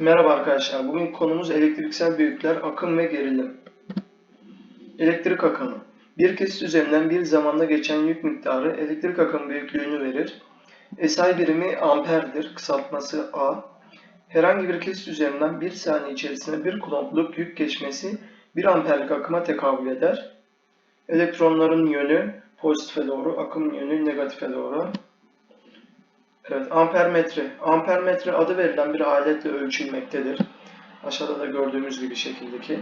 Merhaba arkadaşlar. Bugün konumuz elektriksel büyükler, akım ve gerilim. Elektrik akımı. Bir kesit üzerinden bir zamanda geçen yük miktarı elektrik akım büyüklüğünü verir. SI birimi amperdir, kısaltması A. Herhangi bir kesit üzerinden bir saniye içerisinde bir kulombluk yük geçmesi 1 amperlik akıma tekabül eder. Elektronların yönü pozitife doğru, akım yönü negatife doğru. Evet, ampermetre. Ampermetre adı verilen bir aletle ölçülmektedir. Aşağıda da gördüğümüz gibi şekildeki.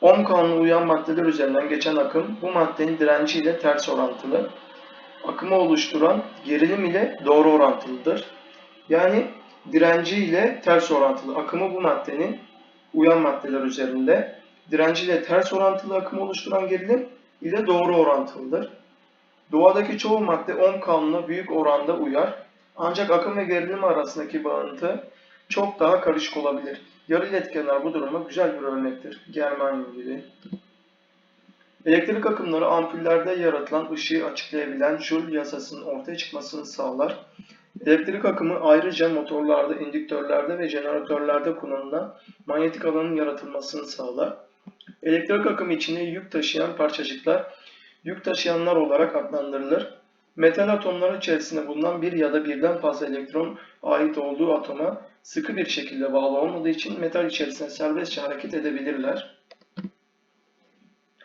Ohm kanunu uyan maddeler üzerinden geçen akım bu maddenin direnci ile ters orantılı. Akımı oluşturan gerilim ile doğru orantılıdır. Yani direnci ile ters orantılı. Akımı bu maddenin uyan maddeler üzerinde direnci ile ters orantılı akımı oluşturan gerilim ile doğru orantılıdır. Doğadaki çoğu madde ohm kanununa büyük oranda uyar. Ancak akım ve gerilim arasındaki bağıntı çok daha karışık olabilir. Yarı iletkenler bu duruma güzel bir örnektir. Germanyum gibi. Elektrik akımları ampullerde yaratılan ışığı açıklayabilen Joule yasasının ortaya çıkmasını sağlar. Elektrik akımı ayrıca motorlarda, indüktörlerde ve jeneratörlerde kullanılan manyetik alanın yaratılmasını sağlar. Elektrik akımı içinde yük taşıyan parçacıklar yük taşıyanlar olarak adlandırılır. Metal atomları içerisinde bulunan bir ya da birden fazla elektron ait olduğu atoma sıkı bir şekilde bağlı olmadığı için metal içerisinde serbestçe hareket edebilirler.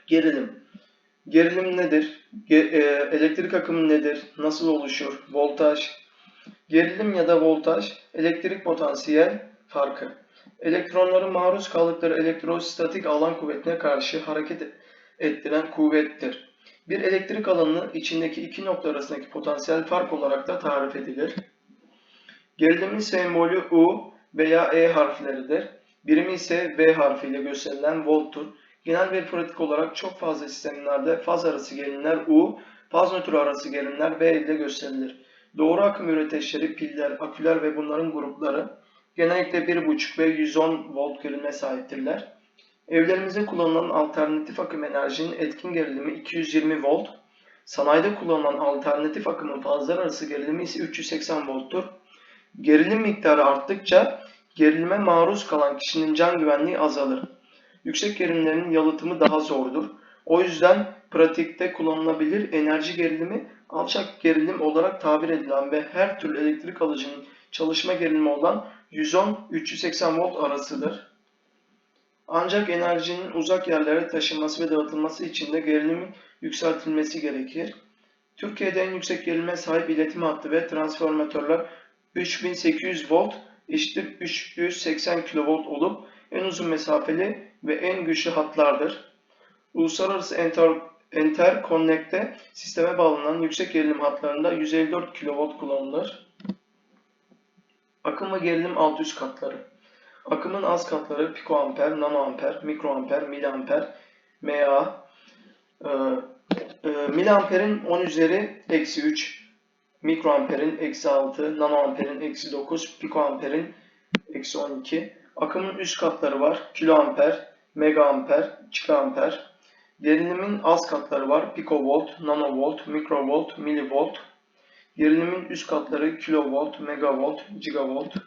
Gerilim. Gerilim nedir? Ge- e, elektrik akımı nedir? Nasıl oluşur? Voltaj. Gerilim ya da voltaj, elektrik potansiyel farkı. Elektronların maruz kaldıkları elektrostatik alan kuvvetine karşı hareket ettiren kuvvettir. Bir elektrik alanının içindeki iki nokta arasındaki potansiyel fark olarak da tarif edilir. Gerilimin sembolü U veya E harfleridir. Birimi ise V harfiyle gösterilen volttur. Genel bir pratik olarak çok fazla sistemlerde faz arası gerilimler U, faz nötr arası gerilimler V ile gösterilir. Doğru akım üreteçleri, piller, aküler ve bunların grupları genellikle 1.5 ve 110 volt gerilime sahiptirler. Evlerimizde kullanılan alternatif akım enerjinin etkin gerilimi 220 volt, sanayide kullanılan alternatif akımın fazlar arası gerilimi ise 380 volttur. Gerilim miktarı arttıkça gerilime maruz kalan kişinin can güvenliği azalır. Yüksek gerilimlerin yalıtımı daha zordur. O yüzden pratikte kullanılabilir enerji gerilimi alçak gerilim olarak tabir edilen ve her türlü elektrik alıcının çalışma gerilimi olan 110-380 volt arasıdır. Ancak enerjinin uzak yerlere taşınması ve dağıtılması için de gerilimin yükseltilmesi gerekir. Türkiye'de en yüksek gerilime sahip iletim hattı ve transformatörler 3800 volt eşittir 380 kV olup en uzun mesafeli ve en güçlü hatlardır. Uluslararası enter, interkonnekte sisteme bağlanan yüksek gerilim hatlarında 154 kV kullanılır. Akım ve gerilim alt üst katları. Akımın az katları pikoamper, nanoamper, mikroamper, miliamper, mA. Ee, e, miliamperin 10 üzeri eksi 3, mikroamperin eksi 6, nanoamperin eksi 9, pikoamperin eksi 12. Akımın üst katları var. Kiloamper, megaamper, çıkaamper. Gerilimin az katları var. Pikovolt, nanovolt, mikrovolt, milivolt. Gerilimin üst katları kilovolt, megavolt, gigavolt.